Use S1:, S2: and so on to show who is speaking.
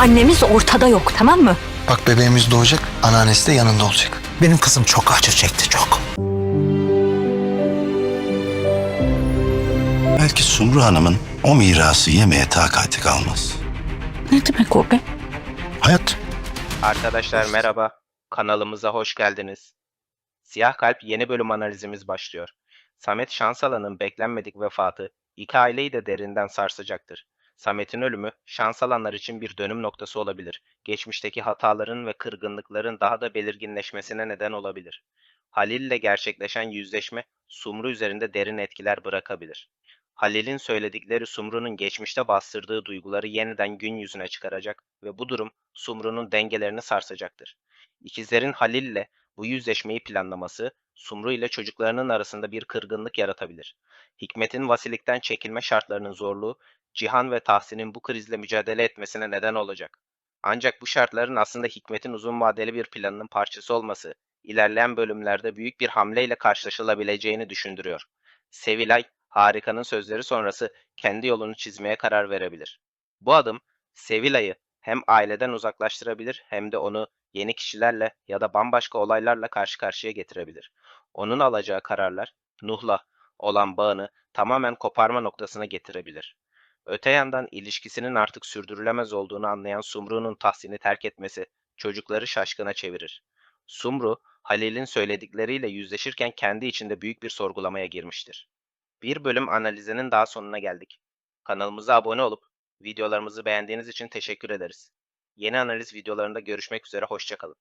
S1: annemiz ortada yok tamam mı?
S2: Bak bebeğimiz doğacak, anneannesi de yanında olacak.
S3: Benim kızım çok acı çekti çok.
S4: Belki Sumru Hanım'ın o mirası yemeye takati kalmaz.
S1: Ne demek o be?
S3: Hayat
S5: Arkadaşlar merhaba. Kanalımıza hoş geldiniz. Siyah Kalp yeni bölüm analizimiz başlıyor. Samet Şansalan'ın beklenmedik vefatı iki aileyi de derinden sarsacaktır. Samet'in ölümü Şansalanlar için bir dönüm noktası olabilir. Geçmişteki hataların ve kırgınlıkların daha da belirginleşmesine neden olabilir. Halil ile gerçekleşen yüzleşme Sumru üzerinde derin etkiler bırakabilir. Halil'in söyledikleri Sumru'nun geçmişte bastırdığı duyguları yeniden gün yüzüne çıkaracak ve bu durum Sumru'nun dengelerini sarsacaktır. İkizlerin Halil'le bu yüzleşmeyi planlaması Sumru ile çocuklarının arasında bir kırgınlık yaratabilir. Hikmet'in vasilikten çekilme şartlarının zorluğu Cihan ve Tahsin'in bu krizle mücadele etmesine neden olacak. Ancak bu şartların aslında Hikmet'in uzun vadeli bir planının parçası olması ilerleyen bölümlerde büyük bir hamleyle karşılaşılabileceğini düşündürüyor. Sevilay, Harika'nın sözleri sonrası kendi yolunu çizmeye karar verebilir. Bu adım Sevilay'ı hem aileden uzaklaştırabilir hem de onu yeni kişilerle ya da bambaşka olaylarla karşı karşıya getirebilir. Onun alacağı kararlar Nuh'la olan bağını tamamen koparma noktasına getirebilir. Öte yandan ilişkisinin artık sürdürülemez olduğunu anlayan Sumru'nun Tahsin'i terk etmesi çocukları şaşkına çevirir. Sumru, Halil'in söyledikleriyle yüzleşirken kendi içinde büyük bir sorgulamaya girmiştir. Bir bölüm analizinin daha sonuna geldik. Kanalımıza abone olup videolarımızı beğendiğiniz için teşekkür ederiz. Yeni analiz videolarında görüşmek üzere, hoşçakalın.